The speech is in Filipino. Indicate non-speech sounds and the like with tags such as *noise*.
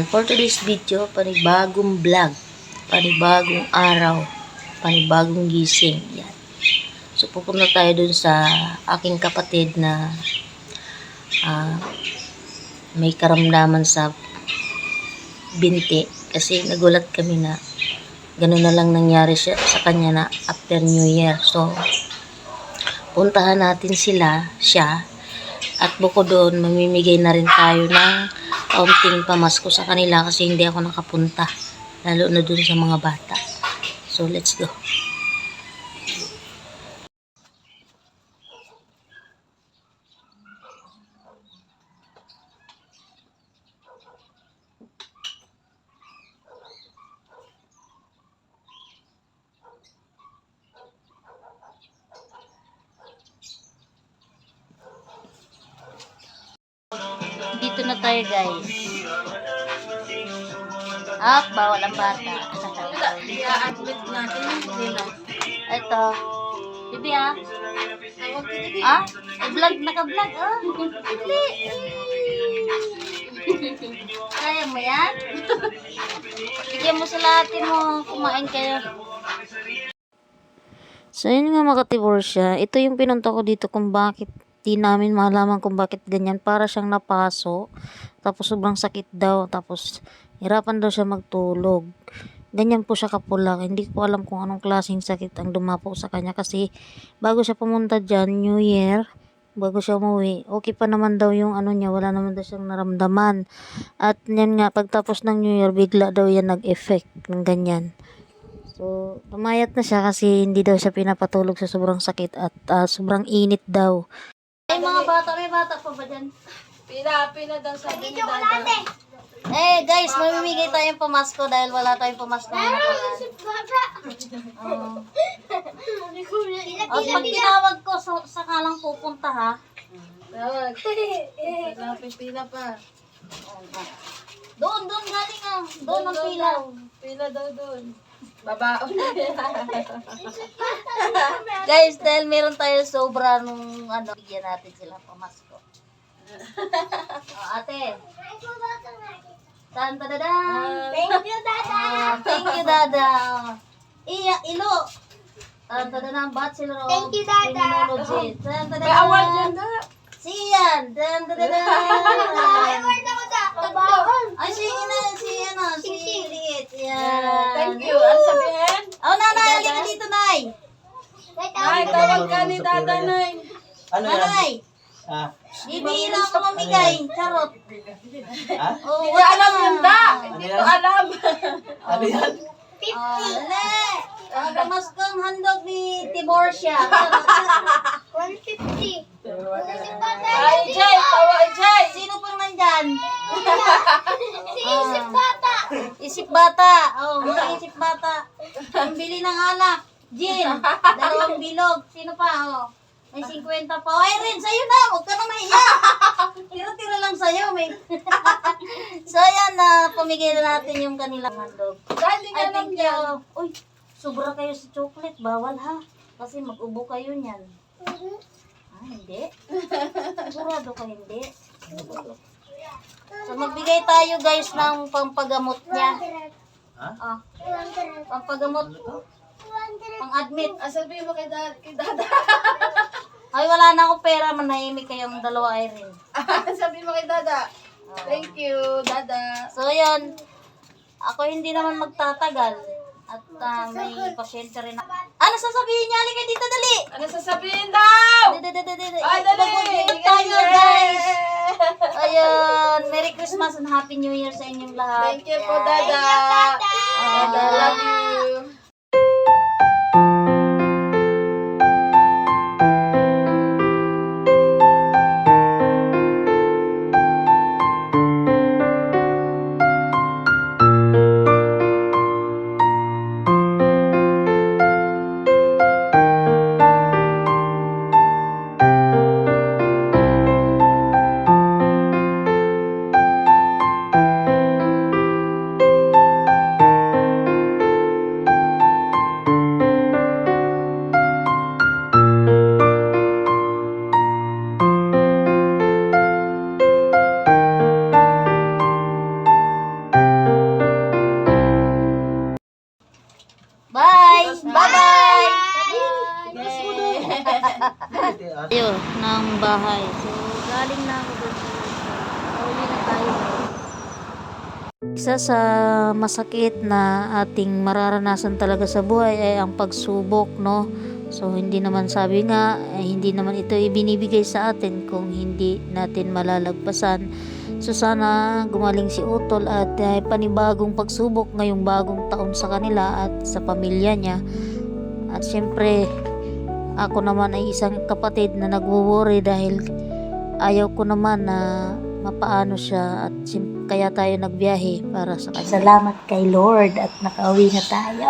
Ayan, for today's video, panibagong vlog, panibagong araw, panibagong gising. Yan. So, pupunta tayo dun sa aking kapatid na ah, may karamdaman sa binti. Kasi nagulat kami na ganun na lang nangyari siya, sa kanya na after New Year. So, puntahan natin sila, siya, at bukod doon, mamimigay na rin tayo ng kaunting pamasko sa kanila kasi hindi ako nakapunta. Lalo na dun sa mga bata. So, let's go. Dito na tayo, guys. Ah, bawal ang bata. I-admit natin yung. Ito. Bibi, ah. Ah? Vlog, naka-vlog, ah. Dali. *laughs* Kaya mo yan? *laughs* Bigyan mo sa lahat mo. Kumain kayo. So, yun nga mga katiborsya. Ito yung pinunta ko dito kung bakit di namin malaman kung bakit ganyan. Para siyang napaso. Tapos sobrang sakit daw. Tapos hirapan daw siya magtulog. Ganyan po siya kapula. Hindi ko alam kung anong klaseng sakit ang dumapo sa kanya. Kasi bago siya pumunta dyan, New Year, bago siya umuwi, okay pa naman daw yung ano niya. Wala naman daw siyang naramdaman. At yan nga, pagtapos ng New Year, bigla daw yan nag-effect ng ganyan. So, tumayat na siya kasi hindi daw siya pinapatulog sa sobrang sakit at ah, sobrang init daw. Ay, mga bata, may bata pa ba dyan? Pina, pina daw sabi ni Dada. Eh, guys, mamimigay tayong pamasko dahil wala tayong pamasko na nakaraan. Oo. At pag tinawag ko, sa, saka lang pupunta ha. Tawag. *laughs* Pila pa. Doon, doon galing ah. Doon ang pilaw. Pila daw doon. Babaon na *laughs* Guys, dahil meron tayo sobra nung ano, bigyan natin sila pamasko. *laughs* oh, ate. Tan tadadan. Thank you, Dada. Ah, thank you, Dada. Iya, ilo. Tan tadadan, bachelor of Thank you, Dada. Criminology. Tan tadadan. May award yan, Dada. Siyan. Tan tadadan. ako sa babaon. Ay, si na, si ano, si Liit. Yan. Thank you. Ano sabihin? Oh, nanay, halika dito, Nay. Nay, tawag ka ni Dada, Nay. Ano yan? Nanay, Ah, di bihira ako mamigay. Charot. ha? Oh, Hindi wala alam yun, Da. Hindi ko alam. *laughs* Ano yan? Ale. Ang kamaskong handog ni Tiborcia. 150. *laughs* Ay, Jay. Tawa, Jay. Sino pang nandyan? Si *laughs* Isip Bata. Isip bata. Oh, mga isip bata. Ang bili ng alak. Gin. *laughs* Dalawang bilog. Sino pa? Oh. May 50 pa. Oh, Irene, sa'yo na. Huwag ka na mahiya. *laughs* Tira-tira lang sa'yo. May... *laughs* so, ayan na. pamigay na natin yung kanilang handog. Dali I ka lang think yan. you... Uy, sobra kayo sa chocolate. Bawal ha. Kasi mag-ubo kayo niyan. Ah, hindi? Sigurado ka hindi? So, magbigay tayo guys ng pampagamot niya. Ha? Ah, pampagamot. Pang-admit. Ah, sabihin mo kay Dada. Kay Dada. *laughs* Ay, wala na akong pera. Manahimik kayong dalawa, Irene. sabihin mo kay Dada. Thank you, Dada. So, yun. Ako hindi naman magtatagal. At ah, may pasyente rin ako. Ano sasabihin niya? Halika dito, dali! Ano sasabihin daw? Dali, dali, dali, dali. Ay, dali! Mag-good tayo, guys! Ayun, Merry Christmas and Happy New Year sa inyong lahat. Thank you po. Dada. Ah, I love you. *laughs* tayo ng bahay. So, galing na ako doon sa tayo. Isa sa masakit na ating mararanasan talaga sa buhay ay ang pagsubok, no? So, hindi naman sabi nga, eh, hindi naman ito ibinibigay sa atin kung hindi natin malalagpasan. So, sana gumaling si Utol at eh, panibagong pagsubok ngayong bagong taon sa kanila at sa pamilya niya. At syempre, ako naman ay isang kapatid na nagwo-worry dahil ayaw ko naman na mapaano siya at kaya tayo nagbiyahe para sa kanya. Salamat kay Lord at nakauwi na tayo.